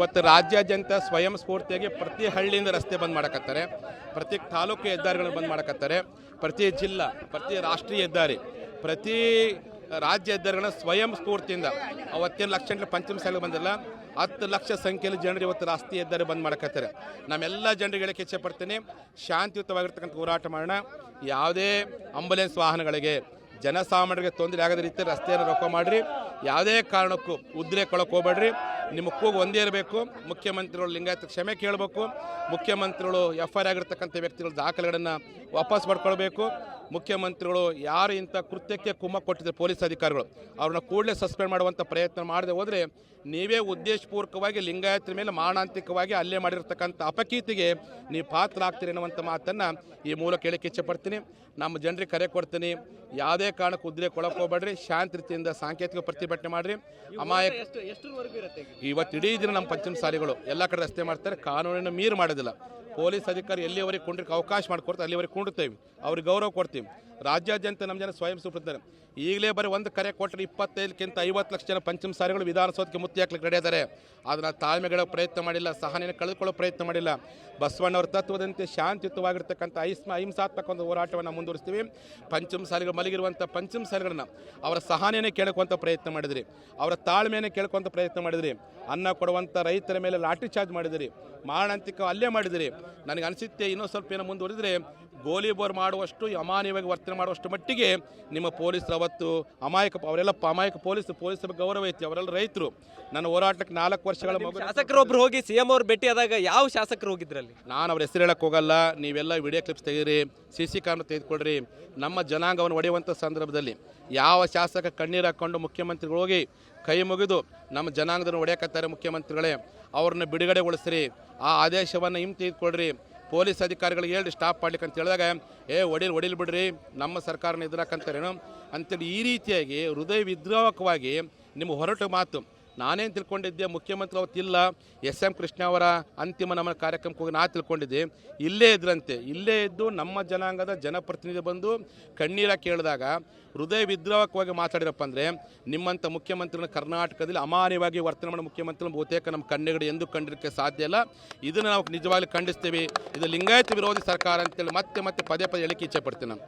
ಇವತ್ತು ರಾಜ್ಯಾದ್ಯಂತ ಸ್ವಯಂ ಸ್ಫೂರ್ತಿಯಾಗಿ ಪ್ರತಿ ಹಳ್ಳಿಯಿಂದ ರಸ್ತೆ ಬಂದ್ ಮಾಡಕತ್ತಾರೆ. ಪ್ರತಿ ತಾಲೂಕು ಹೆದ್ದಾರಿಗಳನ್ನ ಬಂದ್ ಮಾಡಕತ್ತಾರೆ. ಪ್ರತಿ ಜಿಲ್ಲಾ, ಪ್ರತಿ ರಾಷ್ಟ್ರೀಯ ಹೆದ್ದಾರಿ, ಪ್ರತಿ ರಾಜ್ಯ ಹೆದ್ದಾರಿಗಳನ್ನ ಸ್ವಯಂ ಸ್ಫೂರ್ತಿಯಿಂದ ಅವತ್ತೇನು ಲಕ್ಷ ಪಂಚಮ ಸಾಲ ಬಂದಿಲ್ಲ. ಹತ್ತು ಲಕ್ಷ ಸಂಖ್ಯೆಯಲ್ಲಿ ಜನರು ಇವತ್ತು ರಾಷ್ಟ್ರೀಯ ಹೆದ್ದಾರಿ ಬಂದ್ ಮಾಡಕತ್ತಾರೆ. ನಮ್ಮೆಲ್ಲ ಜನರಿಗೆ ಹೇಳಕ್ಕೆ ಇಚ್ಛೆ ಪಡ್ತೀನಿ, ಶಾಂತಿಯುತವಾಗಿರ್ತಕ್ಕಂಥ ಹೋರಾಟ ಮಾಡೋಣ. ಯಾವುದೇ ಆಂಬುಲೆನ್ಸ್ ವಾಹನಗಳಿಗೆ ಜನಸಾಮಾನ್ಯರಿಗೆ ತೊಂದರೆ ಆಗದ ರೀತಿ ರಸ್ತೆಯನ್ನು ರೊಕ್ಕ ಮಾಡಿರಿ. ಯಾವುದೇ ಕಾರಣಕ್ಕೂ ಉದ್ರೆ ಕೊಳಕ್ಕೆ ಹೋಗ್ಬೇಡ್ರಿ. ನಿಮ್ಮ ಕೂಗು ಒಂದೇ ಇರಬೇಕು. ಮುಖ್ಯಮಂತ್ರಿಗಳು ಲಿಂಗಾಯತ ಕ್ಷಮೆ ಕೇಳಬೇಕು. ಮುಖ್ಯಮಂತ್ರಿಗಳು ಎಫ್ ಐ ಆಗಿರ್ತಕ್ಕಂಥ ವ್ಯಕ್ತಿಗಳ ದಾಖಲೆಗಳನ್ನು ವಾಪಸ್ ಪಡ್ಕೊಳ್ಬೇಕು ಮುಖ್ಯಮಂತ್ರಿಗಳು ಯಾರು ಇಂಥ ಕೃತ್ಯಕ್ಕೆ ಕುಮ್ಮ ಕೊಟ್ಟಿದ್ದಾರೆ ಪೊಲೀಸ್ ಅಧಿಕಾರಿಗಳು ಅವ್ರನ್ನ ಕೂಡಲೇ ಸಸ್ಪೆಂಡ್ ಮಾಡುವಂಥ ಪ್ರಯತ್ನ ಮಾಡದೆ ಹೋದರೆ ನೀವೇ ಉದ್ದೇಶಪೂರ್ವಕವಾಗಿ ಲಿಂಗಾಯತ್ರ ಮೇಲೆ ಮಾರಣಾಂತಿಕವಾಗಿ ಅಲ್ಲೇ ಮಾಡಿರ್ತಕ್ಕಂಥ ಅಪಕೀರ್ತಿಗೆ ನೀವು ಪಾತ್ರ ಆಗ್ತೀರಿ ಅನ್ನುವಂಥ ಮಾತನ್ನು ಈ ಮೂಲಕ ಹೇಳಕ್ಕೆ ಇಚ್ಛೆ ಪಡ್ತೀನಿ. ನಮ್ಮ ಜನರಿಗೆ ಕರೆ ಕೊಡ್ತೀನಿ. ಯಾವುದೇ ಕಾರಣಕ್ಕೆ ಉದ್ರೇಕ ಕೊಳಕ್ಕೆ ಹೋಗ್ಬೇಡ್ರಿ. ಶಾಂತ ರೀತಿಯಿಂದ ಸಾಂಕೇತಿಕ ಪ್ರತಿಭಟನೆ ಮಾಡಿರಿ. ಅಮಾಯಕ ಇವತ್ತು ಇಡೀ ದಿನ ನಮ್ಮ ಪಂಚಮ ಸಾಲಿಗಳು ಎಲ್ಲ ಕಡೆ ರಸ್ತೆ ಮಾಡ್ತಾರೆ. ಕಾನೂನಿನ ಮೀರು ಮಾಡೋದಿಲ್ಲ. ಪೊಲೀಸ್ ಅಧಿಕಾರಿ ಎಲ್ಲಿವರೆಗೆ ಕುಂಡ್ರಿಕ್ಕೆ ಅವಕಾಶ ಮಾಡಿಕೊಡ್ತಾರೆ ಅಲ್ಲಿವರೆಗೆ ಕುಂಡ್ತೇವೆ ಅವ್ರಿಗೆ ಗೌರವ ಕೊಡ್ತೀವಿ. ರಾಜ್ಯಾದ್ಯಂತ ನಮ್ಮ ಜನ ಸ್ವಯಂ ಸುಟ್ಟಿದ್ದಾರೆ ಈಗಲೇ ಬರೀ ಒಂದು ಕರೆ ಕೊಟ್ಟರೆ ಇಪ್ಪತ್ತೈದಕ್ಕಿಂತ ಐವತ್ತು ಲಕ್ಷ ಜನ ಪಂಚಮ ಸಾರಿಗಳು ವಿಧಾನಸೌಧಕ್ಕೆ ಮುತ್ತಿ ಹಾಕ್ಲಿಕ್ಕೆ ರೆಡಿ ಇದ್ದಾರೆ. ಅದನ್ನು ತಾಳ್ಮೆಗಳ ಪ್ರಯತ್ನ ಮಾಡಿಲ್ಲ ಸಹನೆಯನ್ನು ಕಳೆದುಕೊಳ್ಳೋ ಪ್ರಯತ್ನ ಮಾಡಿಲ್ಲ. ಬಸವಣ್ಣವರ ತತ್ವದಂತೆ ಶಾಂತಿಯುತವಾಗಿರ್ತಕ್ಕಂಥ ಐಸ್ಮ ಅಹಿಂಸಾತ್ಮಕ ಒಂದು ಹೋರಾಟವನ್ನು ಮುಂದುವರಿಸ್ತೀವಿ. ಪಂಚಮ ಸಾಲಿಗಳು ಮಲಗಿರುವಂಥ ಪಂಚಮ ಸಾಲಿಗಳನ್ನ ಅವರ ಸಹನೆಯೇ ಕೇಳ್ಕೊಂತ ಪ್ರಯತ್ನ ಮಾಡಿದ್ರಿ. ಅವರ ತಾಳ್ಮೆಯನ್ನು ಕೇಳ್ಕೊಂತ ಪ್ರಯತ್ನ ಮಾಡಿದ್ರಿ. ಅನ್ನ ಕೊಡುವಂಥ ರೈತರ ಮೇಲೆ ಲಾಠಿ ಚಾರ್ಜ್ ಮಾಡಿದಿರಿ. ಮಾರಣಾಂತಿಕ ಅಲ್ಲೇ ಮಾಡಿದಿರಿ. ನನಗೆ ಅನಿಸುತ್ತೆ ಇನ್ನೂ ಸ್ವಲ್ಪ ಏನೋ ಮುಂದುವರಿದ್ರೆ ಗೋಲಿಬೋರ್ ಮಾಡುವಷ್ಟು ಅಮಾನ್ಯವಾಗಿ ವರ್ತನೆ ಮಾಡುವಷ್ಟು ಮಟ್ಟಿಗೆ ನಿಮ್ಮ ಪೊಲೀಸರು ಅವತ್ತು ಅಮಾಯಕ ಅವರೆಲ್ಲ ಅಮಾಯಕ ಪೊಲೀಸ್ ಪೊಲೀಸ್ ಗೌರವ ಐತಿ ಅವರೆಲ್ಲ ರೈತರು. ನನ್ನ ಹೋರಾಟಕ್ಕೆ ನಾಲ್ಕು ವರ್ಷಗಳ ಮಗು ಶಾಸಕರೊಬ್ರು ಹೋಗಿ ಸಿಎಂ ಅವ್ರು ಭೇಟಿ ಆದಾಗ ಯಾವ ಶಾಸಕರು ಹೋಗಿದ್ರಲ್ಲಿ ನಾನು ಅವ್ರ ಹೆಸರು ಹೇಳಕ್ಕೆ ಹೋಗಲ್ಲ ನೀವೆಲ್ಲ ವಿಡಿಯೋ ಕ್ಲಿಪ್ಸ್ ತೆಗೀರಿ ಸಿ ಸಿ ಕ್ಯಾಮ್ರಾ ತೆಗೆದುಕೊಳ್ರಿ. ನಮ್ಮ ಜನಾಂಗವನ್ನು ಒಡೆಯುವಂಥ ಸಂದರ್ಭದಲ್ಲಿ ಯಾವ ಶಾಸಕ ಕಣ್ಣೀರು ಹಾಕ್ಕೊಂಡು ಮುಖ್ಯಮಂತ್ರಿಗಳು ಹೋಗಿ ಕೈ ಮುಗಿದು ನಮ್ಮ ಜನಾಂಗದನ್ನು ಹೊಡೆಯಕತ್ತಾರೆ ಮುಖ್ಯಮಂತ್ರಿಗಳೇ ಅವ್ರನ್ನ ಬಿಡುಗಡೆಗೊಳಿಸ್ರಿ ಆ ಆದೇಶವನ್ನು ಹಿಂತೆಗೆದುಕೊಳ್ಳ್ರಿ ಪೊಲೀಸ್ ಅಧಿಕಾರಿಗಳಿಗೆ ಹೇಳಿ ಸ್ಟಾಪ್ ಮಾಡ್ಲಿಕ್ಕೆ ಅಂತ ಹೇಳಿದಾಗ, ಏ, ಒಡಿಲ್ ಒಡಿಲ್ ಬಿಡ್ರಿ. ನಮ್ಮ ಸರ್ಕಾರನ ಎದುರಾಕಂತಾರೇನು ಅಂತೇಳಿ ಈ ರೀತಿಯಾಗಿ ಹೃದಯ ವಿದ್ರಾವಕವಾಗಿ ನಿಮ್ಮ ಹೊರಟು ಮಾತು. ನಾನೇನು ತಿಳ್ಕೊಂಡಿದ್ದೆ, ಮುಖ್ಯಮಂತ್ರಿ ಅವತ್ತಿಲ್ಲ ಎಸ್ ಎಂ ಕೃಷ್ಣ ಅವರ ಅಂತಿಮ ನಮನ ಕಾರ್ಯಕ್ರಮಕ್ಕೆ ಹೋಗಿ ನಾ ತಿಳ್ಕೊಂಡಿದ್ದೆ. ಇಲ್ಲೇ ಇದ್ರಂತೆ, ಇಲ್ಲೇ ಇದ್ದು ನಮ್ಮ ಜನಾಂಗದ ಜನಪ್ರತಿನಿಧಿ ಬಂದು ಕಣ್ಣೀರ ಕೇಳಿದಾಗ, ಹೃದಯ ವಿದ್ರೋಹಕವಾಗಿ ಮಾತಾಡಿರಪ್ಪ ಅಂದರೆ ನಿಮ್ಮಂಥ ಮುಖ್ಯಮಂತ್ರಿನ ಕರ್ನಾಟಕದಲ್ಲಿ ಅಮಾನ್ಯವಾಗಿ ವರ್ತನೆ ಮಾಡೋ ಮುಖ್ಯಮಂತ್ರಿಗಳು ಬಹುತೇಕ ನಮ್ಮ ಕಣ್ಣೆಗಡೆ ಎಂದು ಕಂಡಿರೋಕ್ಕೆ ಸಾಧ್ಯ ಇಲ್ಲ. ಇದನ್ನು ನಾವು ನಿಜವಾಗ್ಲೂ ಖಂಡಿಸ್ತೀವಿ. ಇದು ಲಿಂಗಾಯತ ವಿರೋಧಿ ಸರ್ಕಾರ ಅಂತೇಳಿ ಮತ್ತೆ ಮತ್ತೆ ಪದೇ ಪದೇ ಹೇಳಿಕೆ ಇಚ್ಛೆ ಪಡ್ತೀನಿ ನಾನು.